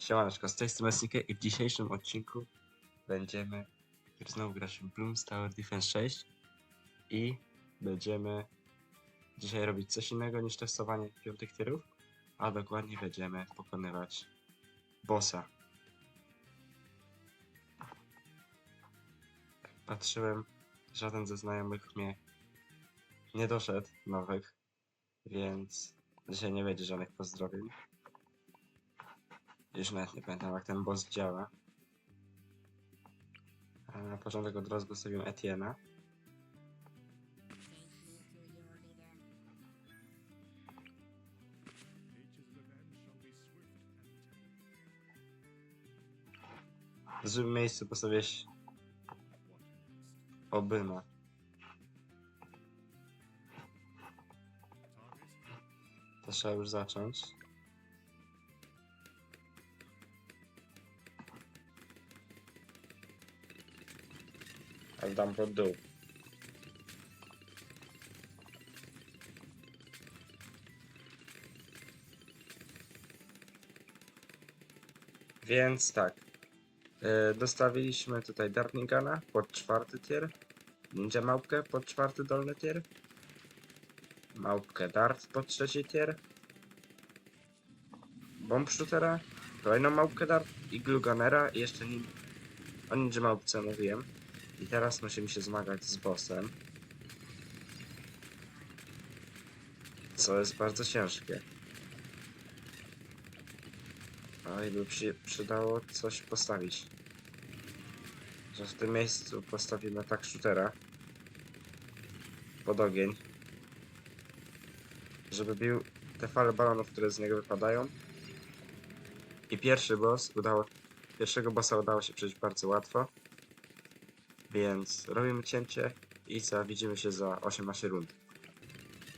Siemaneczko, z tej strony i w dzisiejszym odcinku będziemy znowu grać w Bloons Tower Defense 6 i będziemy dzisiaj robić coś innego niż testowanie piątych tierów, a dokładnie będziemy pokonywać bossa. Patrzyłem, żaden ze znajomych mnie nie doszedł nowych, więc dzisiaj nie będzie żadnych pozdrowień. Już nawet nie pamiętam jak ten boss działa. Na początek od razu postawiłem Etiena. W złym miejscu postawiłeś Obyma. To trzeba już zacząć. Ale dam pod dół. Więc tak. E, dostawiliśmy tutaj Darningana pod czwarty tier. Ninja Małpkę pod czwarty dolny tier. Małpkę Dart pod trzeci tier. Bomb Shootera. Kolejną Małpkę Dart i Gluganera i jeszcze nin... o Ninja Małpce mówiłem. I teraz musimy się zmagać z bossem. Co jest bardzo ciężkie. No i by się przydało coś postawić. Że w tym miejscu postawimy tak shootera. Pod ogień. Żeby bił te fale balonów, które z niego wypadają. I pierwszy boss udało... Pierwszego bossa udało się przejść bardzo łatwo. Więc robimy cięcie i za, widzimy się za 18 rund.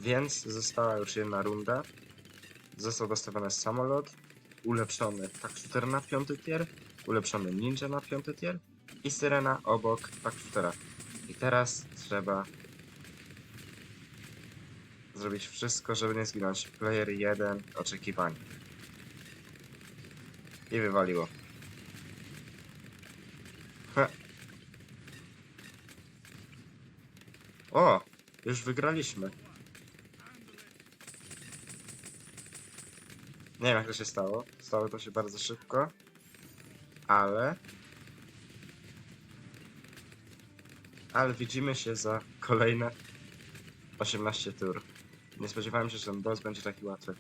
Więc została już jedna runda. Został dostawiony samolot, ulepszony tak shooter na piąty tier, ulepszony ninja na piąty tier i syrena obok tak shootera. I teraz trzeba zrobić wszystko, żeby nie zginąć. Player 1, oczekiwanie. I wywaliło. O! Już wygraliśmy. Nie wiem jak to się stało. Stało to się bardzo szybko. Ale... Ale widzimy się za kolejne 18 tur. Nie spodziewałem się, że ten boss będzie taki łatwy.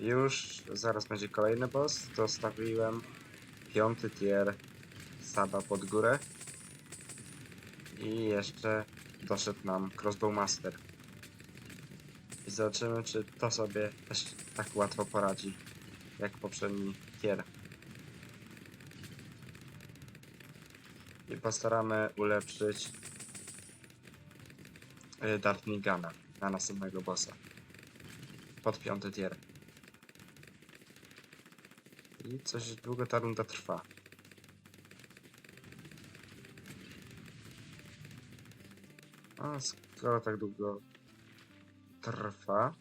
Już zaraz będzie kolejny boss. Dostawiłem piąty tier Saba pod górę. I jeszcze doszedł nam Crossbow Master. I zobaczymy, czy to sobie też tak łatwo poradzi, jak poprzedni tier. I postaramy ulepszyć y, Dartnigana na następnego bossa. Pod piąty tier. I coś długo ta runda trwa. A skoro tak długo trwa,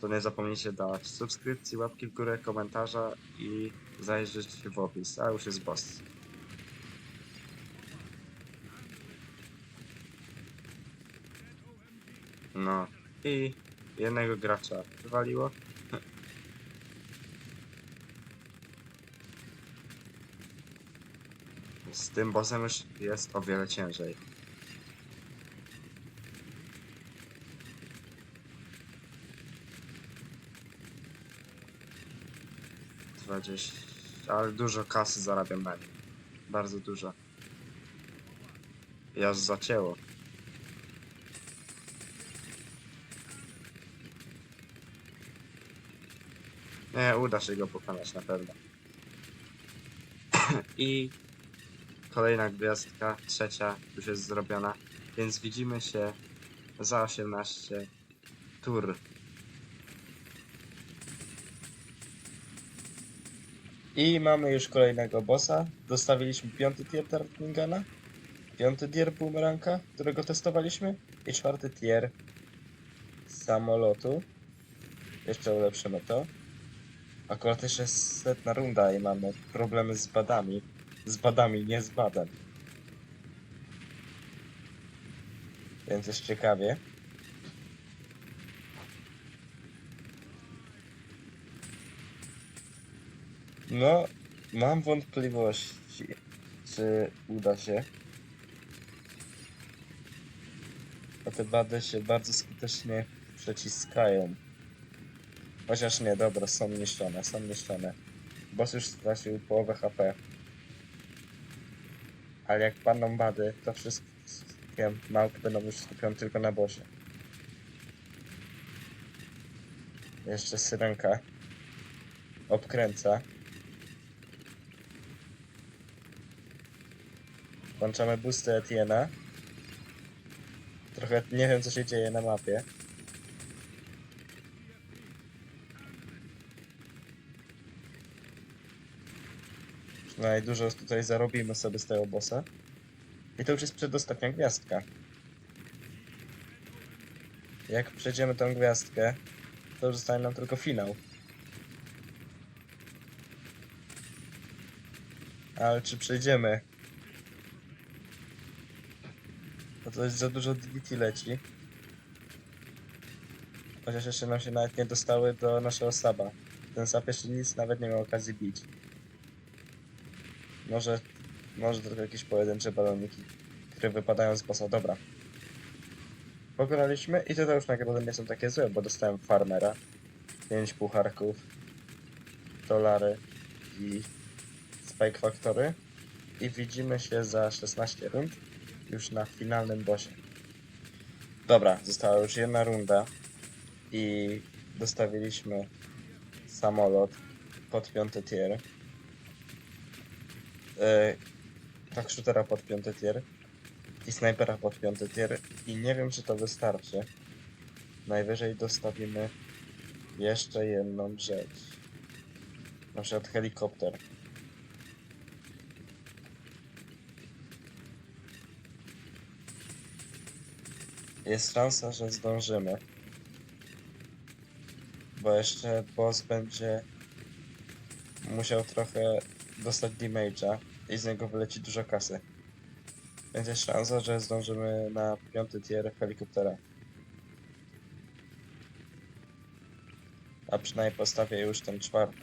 to nie zapomnijcie dać subskrypcji, łapki w górę, komentarza i zajrzeć w opis, a już jest boss. No i jednego gracza wywaliło. Z tym bossem już jest o wiele ciężej. Dwadzieścia, ale dużo kasy zarabiam na nim. Bardzo dużo. I aż zacięło. Nie, uda się go pokonać na pewno. I kolejna gwiazdka, trzecia już jest zrobiona, więc widzimy się za 18 tur. I mamy już kolejnego bossa. Dostawiliśmy piąty tier Tartningana, piąty tier Boomeranka, którego testowaliśmy i czwarty tier samolotu. Jeszcze ulepszymy to. Akurat jeszcze jest setna runda i mamy problemy z badami. Z badami, nie z badem. Więc jest ciekawie. No, mam wątpliwości, czy uda się. A te bady się bardzo skutecznie przeciskają. Chociaż nie, dobra, są niszczone, są niszczone. Boss już stracił połowę HP. Ale jak padną bady, to wszystkie małpy będą już skupione tylko na bossie. Jeszcze syrenka. Obkręca. Włączamy boosty Etiena. Trochę nie wiem co się dzieje na mapie. Przynajmniej dużo tutaj zarobimy sobie z tego bossa. I to już jest przedostatnia gwiazdka. Jak przejdziemy tą gwiazdkę, to już zostanie nam tylko finał. Ale czy przejdziemy? To jest za dużo DDT leci. Chociaż jeszcze nam się nawet nie dostały do naszego saba. Ten sab jeszcze nic nawet nie miał okazji bić. Może, może tylko jakieś pojedyncze baloniki, które wypadają z bossa. Dobra. Pokonaliśmy i to już nagrody nie są takie złe, bo dostałem farmera, 5 pucharków, dolary i Spike Factory. I widzimy się za 16 rund już na finalnym bossie. Dobra, została już jedna runda i dostawiliśmy samolot pod piąty tier. Yy, tak, shootera pod piąty tier i snajpera pod piąty tier i nie wiem czy to wystarczy. Najwyżej dostawimy jeszcze jedną rzecz. Na przykład helikopter. Jest szansa, że zdążymy. Bo jeszcze boss będzie musiał trochę dostać damage'a i z niego wyleci dużo kasy. Więc jest szansa, że zdążymy na piąty tier helikoptera. A przynajmniej postawię już ten czwarty.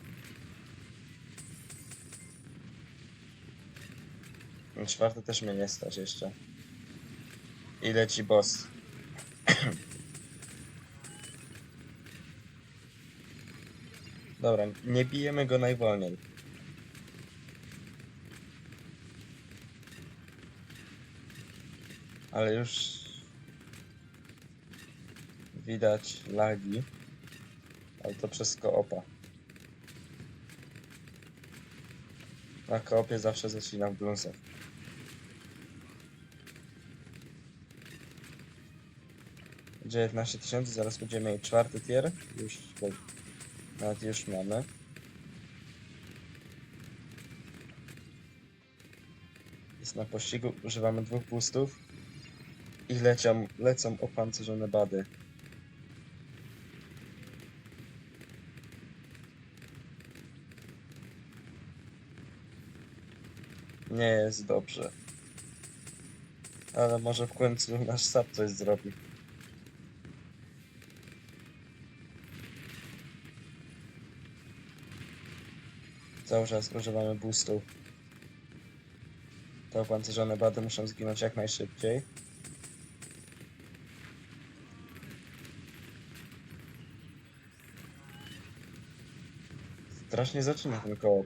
Czwarty też mnie nie stać jeszcze. I leci boss. Dobra, nie bijemy go najwolniej. Ale już widać lagi, ale to przez koopa. Na koopie zawsze zacinam w blunzach. 19 tysięcy, zaraz będziemy mieć czwarty tier. Już, bo nawet już mamy. Jest na pościgu, używamy dwóch boostów. I lecią, lecą opancerzone bady. Nie jest dobrze. Ale może w końcu nasz sap coś zrobi. Cały czas używamy boostów. Te opancerzone bady muszą zginąć jak najszybciej. Strasznie zaczyna ten koło.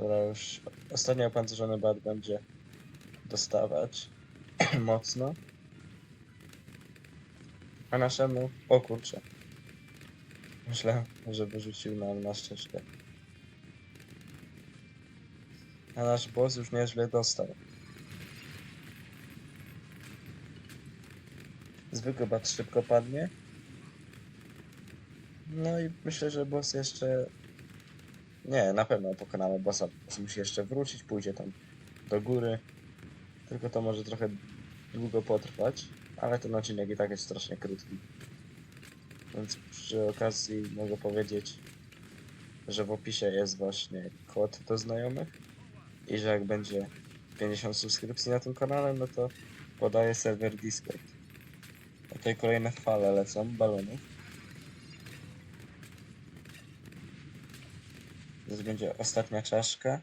Dobra, już ostatni opancerzony bad będzie dostawać mocno. A naszemu, o kurczę. Myślę, że wyrzucił nam na ścieżkę. A nasz boss już nieźle dostał. Zwykły bat szybko padnie. No i myślę, że boss jeszcze Nie, na pewno pokonamy bossa. Boss musi jeszcze wrócić, pójdzie tam do góry. Tylko to może trochę długo potrwać, ale ten odcinek i tak jest strasznie krótki. Więc przy okazji mogę powiedzieć, że w opisie jest właśnie kod do znajomych i że jak będzie 50 subskrypcji na tym kanale, no to podaję serwer Discord. Tutaj kolejne fale lecą, balonów. Teraz będzie ostatnia czaszka.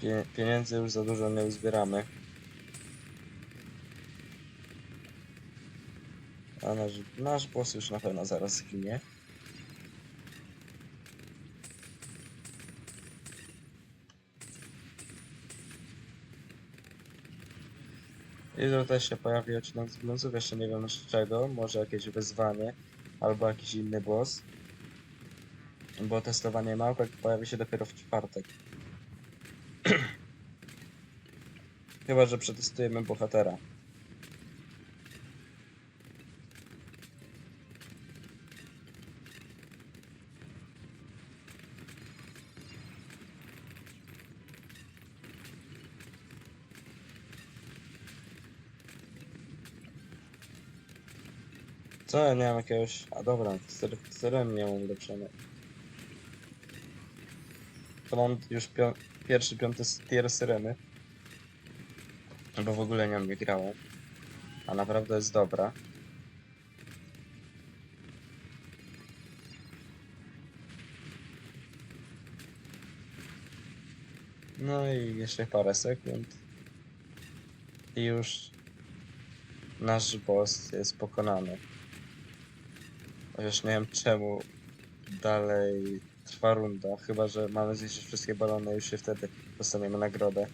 Pie pieniędzy już za dużo nie uzbieramy. A nasz, nasz boss już na pewno zaraz zginie. Jutro też się pojawi odcinek z Bluesów, jeszcze nie wiem z czego, może jakieś wyzwanie, albo jakiś inny boss. Bo testowanie małpek pojawi się dopiero w czwartek. Chyba, że przetestujemy bohatera. Co, ja nie mam jakiegoś... A dobra, syr- syreny nie mam ulepszone. To mam już pierwszy, piąty tier syreny. Bo w ogóle nią nie grałem. A naprawdę jest dobra. No i jeszcze parę sekund. I już nasz boss jest pokonany. Chociaż nie wiem czemu dalej trwa runda. Chyba, że mamy zniszczyć wszystkie balony i już się wtedy dostaniemy nagrodę.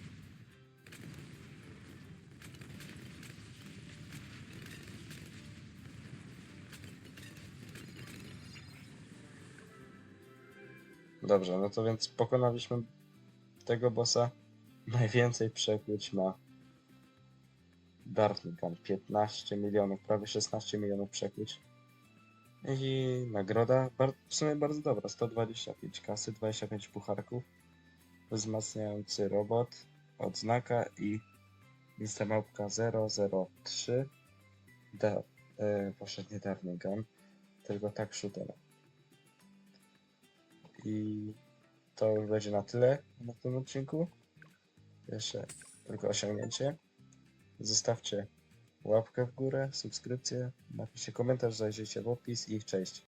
Dobrze, no to więc pokonaliśmy tego bossa. Najwięcej przekłuć ma Dartlingham. 15 milionów, prawie 16 milionów przekłuć. I nagroda w sumie bardzo dobra. 125 kasy, 25 pucharków. Wzmacniający robot, odznaka i lista małpka 003. Da, e, poprzednie Dartlingham, tylko tak shooter. I to już będzie na tyle na tym odcinku. Jeszcze tylko osiągnięcie. Zostawcie łapkę w górę, subskrypcję, napiszcie komentarz, zajrzyjcie w opis i cześć.